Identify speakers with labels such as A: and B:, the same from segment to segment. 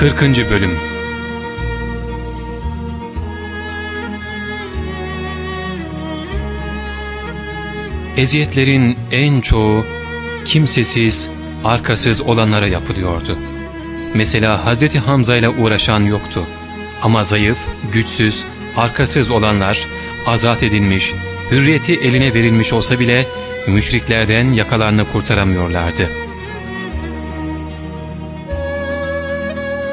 A: 40. Bölüm Eziyetlerin en çoğu kimsesiz, arkasız olanlara yapılıyordu. Mesela Hazreti Hamza ile uğraşan yoktu. Ama zayıf, güçsüz, arkasız olanlar azat edilmiş, hürriyeti eline verilmiş olsa bile müşriklerden yakalarını kurtaramıyorlardı.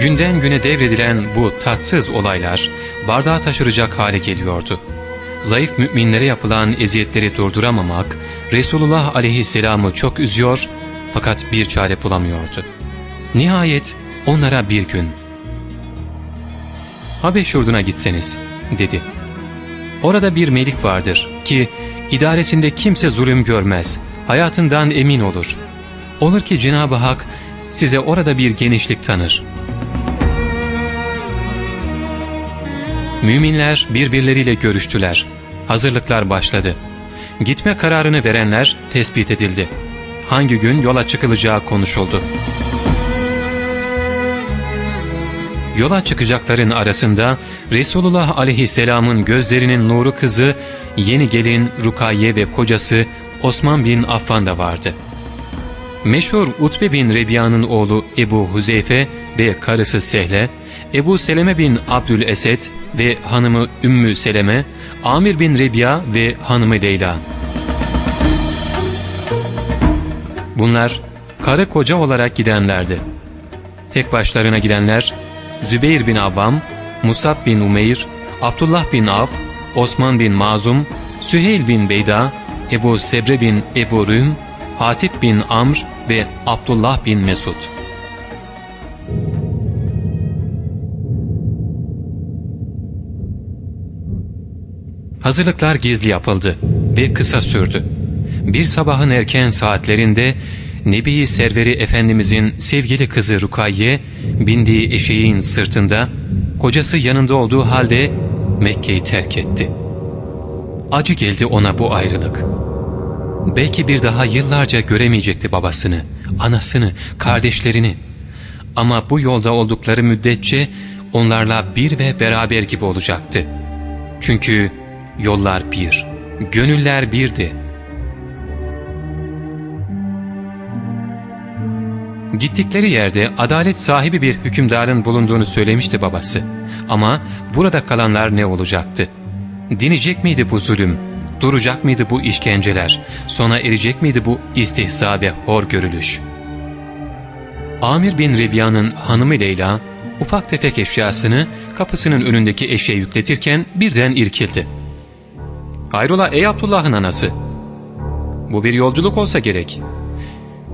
A: Günden güne devredilen bu tatsız olaylar bardağı taşıracak hale geliyordu. Zayıf müminlere yapılan eziyetleri durduramamak Resulullah aleyhisselamı çok üzüyor fakat bir çare bulamıyordu. Nihayet onlara bir gün Habeş yurduna gitseniz dedi. Orada bir melik vardır ki idaresinde kimse zulüm görmez, hayatından emin olur. Olur ki Cenab-ı Hak size orada bir genişlik tanır. Müminler birbirleriyle görüştüler. Hazırlıklar başladı. Gitme kararını verenler tespit edildi. Hangi gün yola çıkılacağı konuşuldu. Yola çıkacakların arasında Resulullah aleyhisselamın gözlerinin nuru kızı yeni gelin Rukayye ve kocası Osman bin Affan da vardı. Meşhur Utbe bin Rebiya'nın oğlu Ebu Huzeyfe ve karısı Sehle, Ebu Seleme bin Abdülesed ve hanımı Ümmü Seleme, Amir bin Rebiya ve hanımı Leyla. Bunlar karı koca olarak gidenlerdi. Tek başlarına gidenler Zübeyir bin Avvam, Musab bin Umeyr, Abdullah bin Av, Osman bin Mazum, Süheyl bin Beyda, Ebu Sebre bin Ebu Rühm, Hatip bin Amr ve Abdullah bin Mesud. Hazırlıklar gizli yapıldı ve kısa sürdü. Bir sabahın erken saatlerinde Nebi Serveri Efendimizin sevgili kızı Rukayye bindiği eşeğin sırtında kocası yanında olduğu halde Mekke'yi terk etti. Acı geldi ona bu ayrılık. Belki bir daha yıllarca göremeyecekti babasını, anasını, kardeşlerini. Ama bu yolda oldukları müddetçe onlarla bir ve beraber gibi olacaktı. Çünkü yollar bir, gönüller birdi. Gittikleri yerde adalet sahibi bir hükümdarın bulunduğunu söylemişti babası. Ama burada kalanlar ne olacaktı? Dinecek miydi bu zulüm? Duracak mıydı bu işkenceler? Sona erecek miydi bu istihza ve hor görülüş? Amir bin Rebiya'nın hanımı Leyla, ufak tefek eşyasını kapısının önündeki eşeğe yükletirken birden irkildi. ''Hayrola ey Abdullah'ın anası? Bu bir yolculuk olsa gerek.''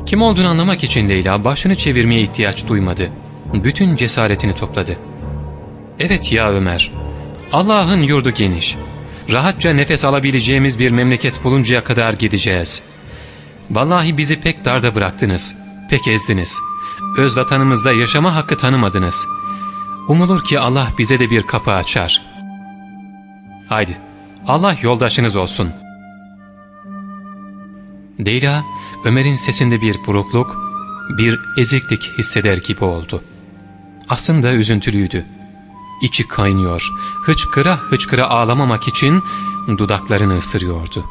A: Kim olduğunu anlamak için Leyla başını çevirmeye ihtiyaç duymadı. Bütün cesaretini topladı. ''Evet ya Ömer, Allah'ın yurdu geniş. Rahatça nefes alabileceğimiz bir memleket buluncaya kadar gideceğiz. Vallahi bizi pek darda bıraktınız, pek ezdiniz. Öz vatanımızda yaşama hakkı tanımadınız. Umulur ki Allah bize de bir kapı açar. Haydi, Allah yoldaşınız olsun.'' Leyla, Ömer'in sesinde bir burukluk, bir eziklik hisseder gibi oldu. Aslında üzüntülüydü. İçi kaynıyor, hıçkıra hıçkıra ağlamamak için dudaklarını ısırıyordu.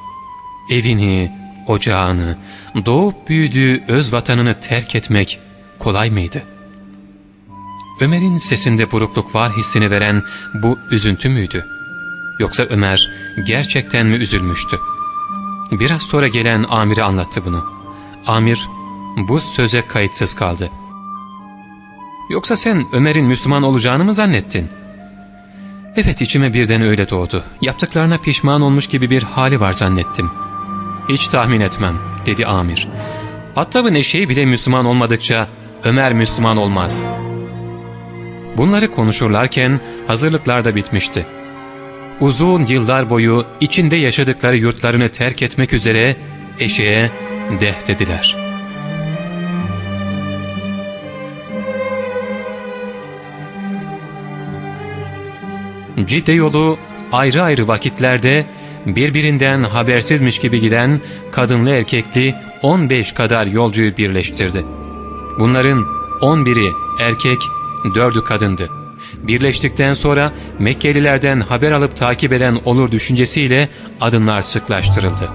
A: Evini, ocağını, doğup büyüdüğü öz vatanını terk etmek kolay mıydı? Ömer'in sesinde burukluk var hissini veren bu üzüntü müydü? Yoksa Ömer gerçekten mi üzülmüştü? Biraz sonra gelen amire anlattı bunu. Amir bu söze kayıtsız kaldı. ''Yoksa sen Ömer'in Müslüman olacağını mı zannettin?'' ''Evet içime birden öyle doğdu. Yaptıklarına pişman olmuş gibi bir hali var zannettim.'' ''Hiç tahmin etmem.'' dedi amir. ''Hatta bu neşeyi bile Müslüman olmadıkça Ömer Müslüman olmaz.'' Bunları konuşurlarken hazırlıklar da bitmişti uzun yıllar boyu içinde yaşadıkları yurtlarını terk etmek üzere eşeğe deh dediler. Cidde yolu ayrı ayrı vakitlerde birbirinden habersizmiş gibi giden kadınlı erkekli 15 kadar yolcuyu birleştirdi. Bunların 11'i erkek, dördü kadındı. Birleştikten sonra Mekkelilerden haber alıp takip eden olur düşüncesiyle adımlar sıklaştırıldı.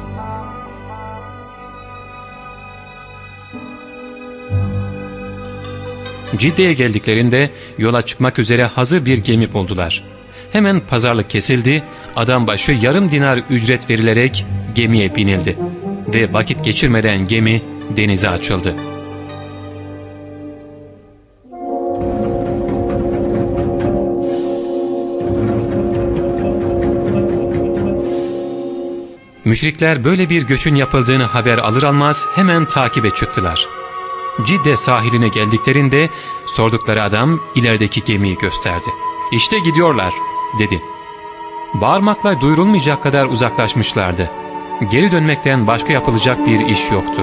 A: Cidde'ye geldiklerinde yola çıkmak üzere hazır bir gemi buldular. Hemen pazarlık kesildi, adam başı yarım dinar ücret verilerek gemiye binildi. Ve vakit geçirmeden gemi denize açıldı. Müşrikler böyle bir göçün yapıldığını haber alır almaz hemen takibe çıktılar. Cidde sahiline geldiklerinde sordukları adam ilerideki gemiyi gösterdi. İşte gidiyorlar dedi. Bağırmakla duyurulmayacak kadar uzaklaşmışlardı. Geri dönmekten başka yapılacak bir iş yoktu.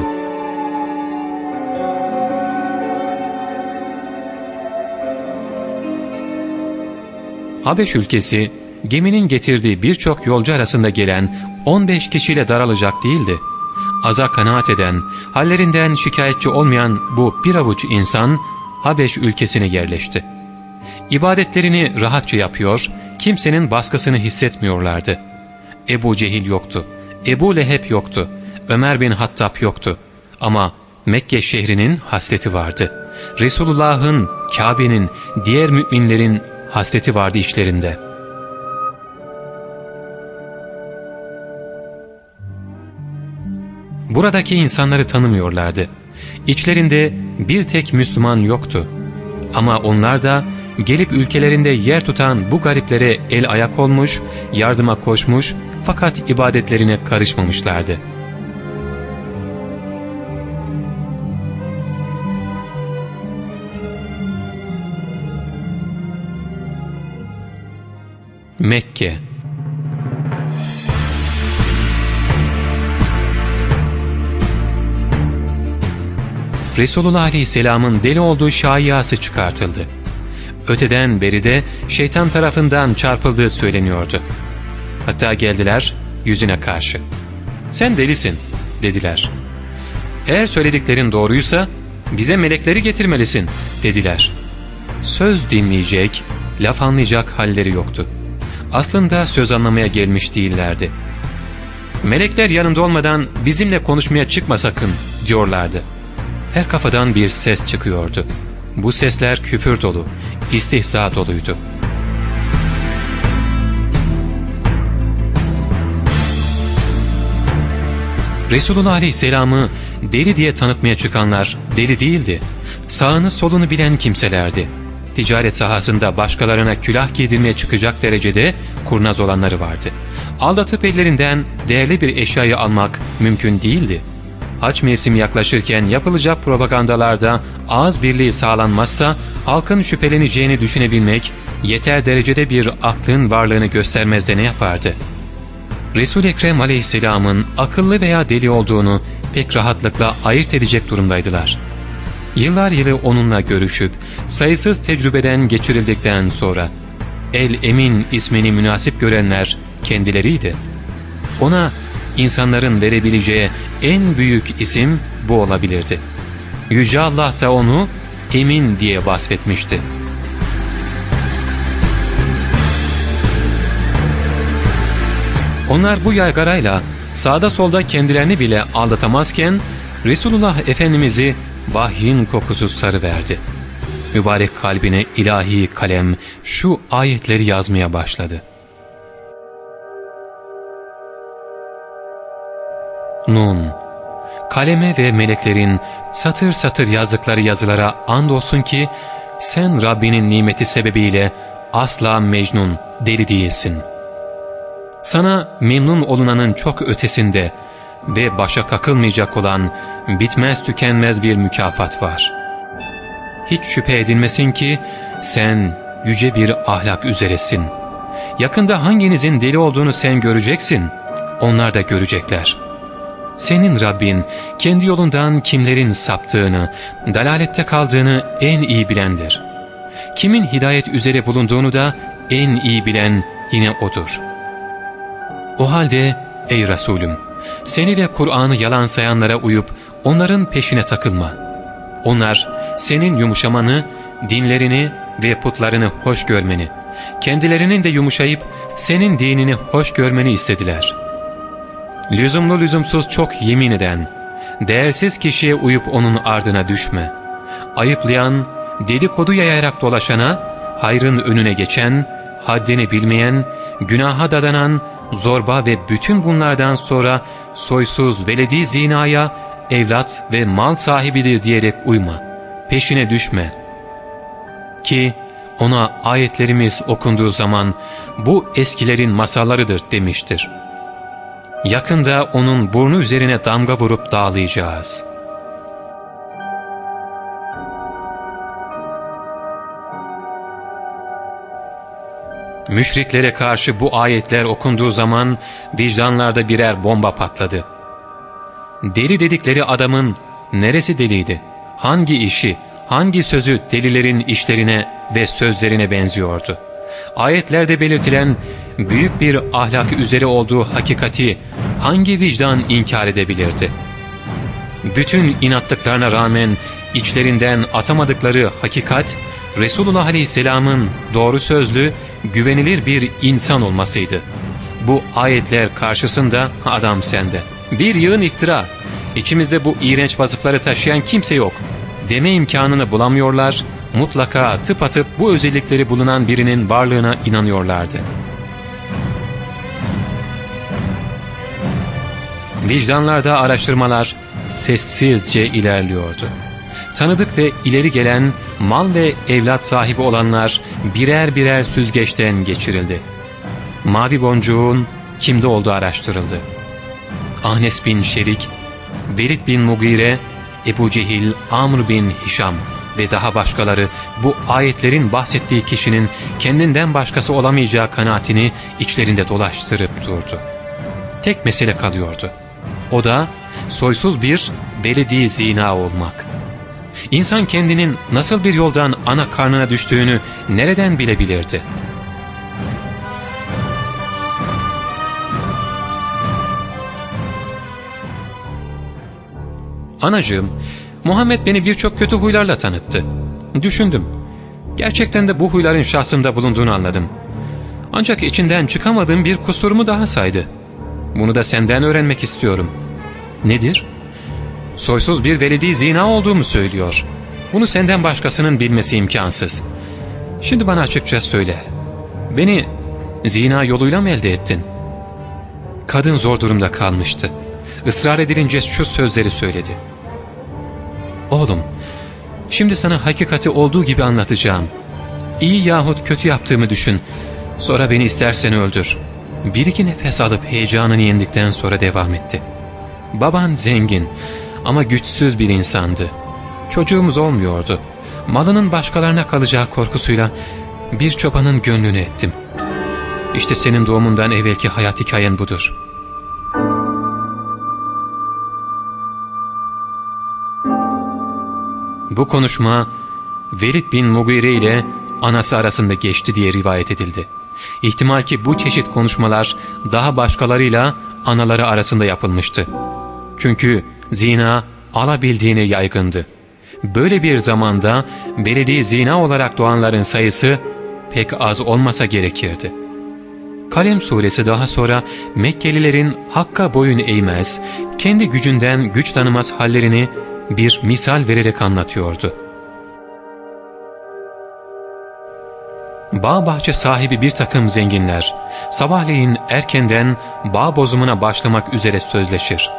A: Habeş ülkesi geminin getirdiği birçok yolcu arasında gelen 15 kişiyle daralacak değildi. Aza kanaat eden, hallerinden şikayetçi olmayan bu bir avuç insan Habeş ülkesine yerleşti. İbadetlerini rahatça yapıyor, kimsenin baskısını hissetmiyorlardı. Ebu Cehil yoktu, Ebu Leheb yoktu, Ömer bin Hattab yoktu. Ama Mekke şehrinin hasleti vardı. Resulullah'ın, Kabe'nin, diğer müminlerin hasreti vardı işlerinde.'' Buradaki insanları tanımıyorlardı. İçlerinde bir tek Müslüman yoktu. Ama onlar da gelip ülkelerinde yer tutan bu gariplere el ayak olmuş, yardıma koşmuş fakat ibadetlerine karışmamışlardı. Mekke Resulullah Aleyhisselam'ın deli olduğu şayiası çıkartıldı. Öteden beri de şeytan tarafından çarpıldığı söyleniyordu. Hatta geldiler yüzüne karşı. ''Sen delisin.'' dediler. ''Eğer söylediklerin doğruysa bize melekleri getirmelisin.'' dediler. Söz dinleyecek, laf anlayacak halleri yoktu. Aslında söz anlamaya gelmiş değillerdi. ''Melekler yanında olmadan bizimle konuşmaya çıkma sakın.'' diyorlardı. Her kafadan bir ses çıkıyordu. Bu sesler küfür dolu, istihza doluydu. Resulullah Aleyhisselam'ı deli diye tanıtmaya çıkanlar deli değildi. Sağını solunu bilen kimselerdi. Ticaret sahasında başkalarına külah giydirmeye çıkacak derecede kurnaz olanları vardı. Aldatıp ellerinden değerli bir eşyayı almak mümkün değildi haç mevsimi yaklaşırken yapılacak propagandalarda ağız birliği sağlanmazsa halkın şüpheleneceğini düşünebilmek yeter derecede bir aklın varlığını göstermez de ne yapardı? Resul-i Ekrem aleyhisselamın akıllı veya deli olduğunu pek rahatlıkla ayırt edecek durumdaydılar. Yıllar yılı onunla görüşüp sayısız tecrübeden geçirildikten sonra El-Emin ismini münasip görenler kendileriydi. Ona insanların verebileceği en büyük isim bu olabilirdi. Yüce Allah da onu emin diye vasfetmişti. Onlar bu yaygarayla sağda solda kendilerini bile aldatamazken Resulullah Efendimiz'i vahyin kokusu sarıverdi. Mübarek kalbine ilahi kalem şu ayetleri yazmaya başladı. Nun Kaleme ve meleklerin satır satır yazdıkları yazılara andolsun ki sen Rabbinin nimeti sebebiyle asla mecnun, deli değilsin. Sana memnun olunanın çok ötesinde ve başa kakılmayacak olan bitmez tükenmez bir mükafat var. Hiç şüphe edilmesin ki sen yüce bir ahlak üzeresin. Yakında hanginizin deli olduğunu sen göreceksin, onlar da görecekler.'' Senin Rabbin kendi yolundan kimlerin saptığını, dalalette kaldığını en iyi bilendir. Kimin hidayet üzere bulunduğunu da en iyi bilen yine O'dur. O halde ey Resulüm, seni Kur'an'ı yalan sayanlara uyup onların peşine takılma. Onlar senin yumuşamanı, dinlerini ve putlarını hoş görmeni, kendilerinin de yumuşayıp senin dinini hoş görmeni istediler. Lüzumlu lüzumsuz çok yemin eden, değersiz kişiye uyup onun ardına düşme. Ayıplayan, dedikodu yayarak dolaşana, hayrın önüne geçen, haddini bilmeyen, günaha dadanan, zorba ve bütün bunlardan sonra soysuz veledi zinaya, evlat ve mal sahibidir diyerek uyma. Peşine düşme. Ki ona ayetlerimiz okunduğu zaman bu eskilerin masallarıdır demiştir. Yakında onun burnu üzerine damga vurup dağlayacağız. Müşriklere karşı bu ayetler okunduğu zaman vicdanlarda birer bomba patladı. Deli dedikleri adamın neresi deliydi? Hangi işi, hangi sözü delilerin işlerine ve sözlerine benziyordu? Ayetlerde belirtilen büyük bir ahlak üzere olduğu hakikati hangi vicdan inkar edebilirdi? Bütün inatlıklarına rağmen içlerinden atamadıkları hakikat, Resulullah Aleyhisselam'ın doğru sözlü, güvenilir bir insan olmasıydı. Bu ayetler karşısında adam sende. Bir yığın iftira, içimizde bu iğrenç vasıfları taşıyan kimse yok. Deme imkanını bulamıyorlar, mutlaka tıpatıp bu özellikleri bulunan birinin varlığına inanıyorlardı. Vicdanlarda araştırmalar sessizce ilerliyordu. Tanıdık ve ileri gelen mal ve evlat sahibi olanlar birer birer süzgeçten geçirildi. Mavi boncuğun kimde olduğu araştırıldı. Ahnes bin Şerik, Velid bin Mugire, Ebu Cehil, Amr bin Hişam ve daha başkaları bu ayetlerin bahsettiği kişinin kendinden başkası olamayacağı kanaatini içlerinde dolaştırıp durdu. Tek mesele kalıyordu. O da soysuz bir belediye zina olmak. İnsan kendinin nasıl bir yoldan ana karnına düştüğünü nereden bilebilirdi? Anacığım, Muhammed beni birçok kötü huylarla tanıttı. Düşündüm. Gerçekten de bu huyların şahsımda bulunduğunu anladım. Ancak içinden çıkamadığım bir kusurumu daha saydı. Bunu da senden öğrenmek istiyorum. Nedir? Soysuz bir veledi zina olduğumu söylüyor. Bunu senden başkasının bilmesi imkansız. Şimdi bana açıkça söyle. Beni zina yoluyla mı elde ettin? Kadın zor durumda kalmıştı. Israr edilince şu sözleri söyledi. Oğlum, şimdi sana hakikati olduğu gibi anlatacağım. İyi yahut kötü yaptığımı düşün. Sonra beni istersen öldür. Bir iki nefes alıp heyecanını yendikten sonra devam etti. Baban zengin ama güçsüz bir insandı. Çocuğumuz olmuyordu. Malının başkalarına kalacağı korkusuyla bir çobanın gönlünü ettim. İşte senin doğumundan evvelki hayat hikayen budur. Bu konuşma Velid bin Mugire ile anası arasında geçti diye rivayet edildi. İhtimal ki bu çeşit konuşmalar daha başkalarıyla anaları arasında yapılmıştı. Çünkü zina alabildiğine yaygındı. Böyle bir zamanda belediye zina olarak doğanların sayısı pek az olmasa gerekirdi. Kalem suresi daha sonra Mekkelilerin Hakk'a boyun eğmez, kendi gücünden güç tanımaz hallerini bir misal vererek anlatıyordu. Bağ bahçe sahibi bir takım zenginler, sabahleyin erkenden bağ bozumuna başlamak üzere sözleşir.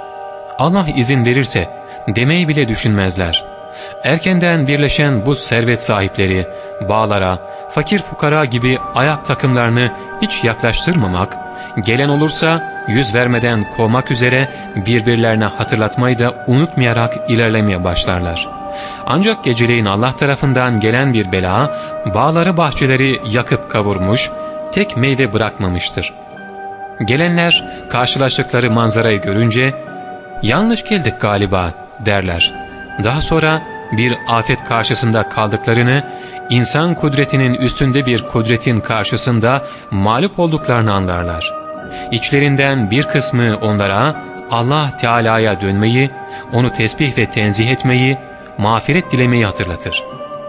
A: Allah izin verirse demeyi bile düşünmezler. Erkenden birleşen bu servet sahipleri bağlara, fakir fukara gibi ayak takımlarını hiç yaklaştırmamak, gelen olursa yüz vermeden kovmak üzere birbirlerine hatırlatmayı da unutmayarak ilerlemeye başlarlar. Ancak geceleyin Allah tarafından gelen bir bela, bağları bahçeleri yakıp kavurmuş, tek meyve bırakmamıştır. Gelenler karşılaştıkları manzarayı görünce, yanlış geldik galiba derler. Daha sonra bir afet karşısında kaldıklarını, insan kudretinin üstünde bir kudretin karşısında mağlup olduklarını anlarlar. İçlerinden bir kısmı onlara Allah Teala'ya dönmeyi, onu tesbih ve tenzih etmeyi, mağfiret dilemeyi hatırlatır.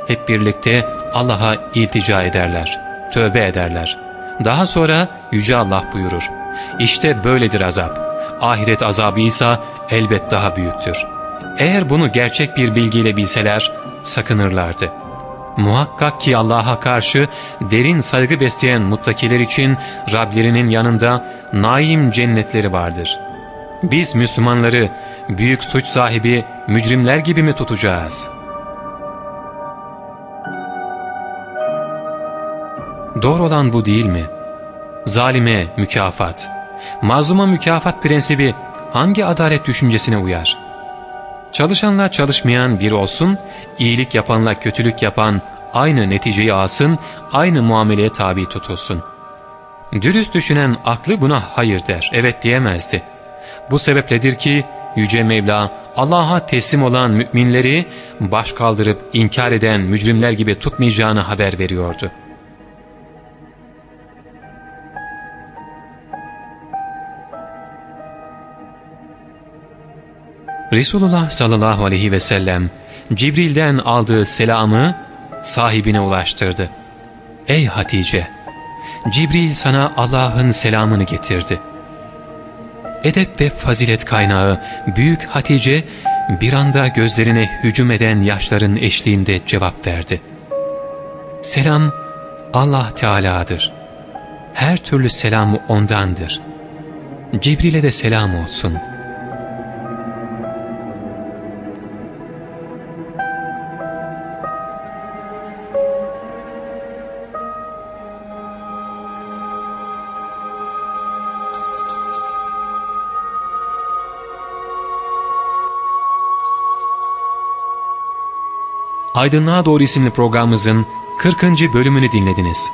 A: hep birlikte Allah'a iltica ederler, tövbe ederler. Daha sonra Yüce Allah buyurur. İşte böyledir azap. Ahiret azabı ise elbet daha büyüktür. Eğer bunu gerçek bir bilgiyle bilseler sakınırlardı. Muhakkak ki Allah'a karşı derin saygı besleyen muttakiler için Rablerinin yanında naim cennetleri vardır. Biz Müslümanları büyük suç sahibi mücrimler gibi mi tutacağız? Doğru olan bu değil mi? Zalime mükafat, mazluma mükafat prensibi hangi adalet düşüncesine uyar? Çalışanla çalışmayan bir olsun, iyilik yapanla kötülük yapan aynı neticeyi alsın, aynı muameleye tabi tutulsun. Dürüst düşünen aklı buna hayır der, evet diyemezdi. Bu sebepledir ki Yüce Mevla Allah'a teslim olan müminleri baş kaldırıp inkar eden mücrimler gibi tutmayacağını haber veriyordu. Resulullah sallallahu aleyhi ve sellem Cibril'den aldığı selamı sahibine ulaştırdı. Ey Hatice! Cibril sana Allah'ın selamını getirdi. Edep ve fazilet kaynağı Büyük Hatice bir anda gözlerine hücum eden yaşların eşliğinde cevap verdi. Selam Allah Teala'dır. Her türlü selamı O'ndandır. Cibril'e de selam olsun.'' Aydınlığa Doğru isimli programımızın 40. bölümünü dinlediniz.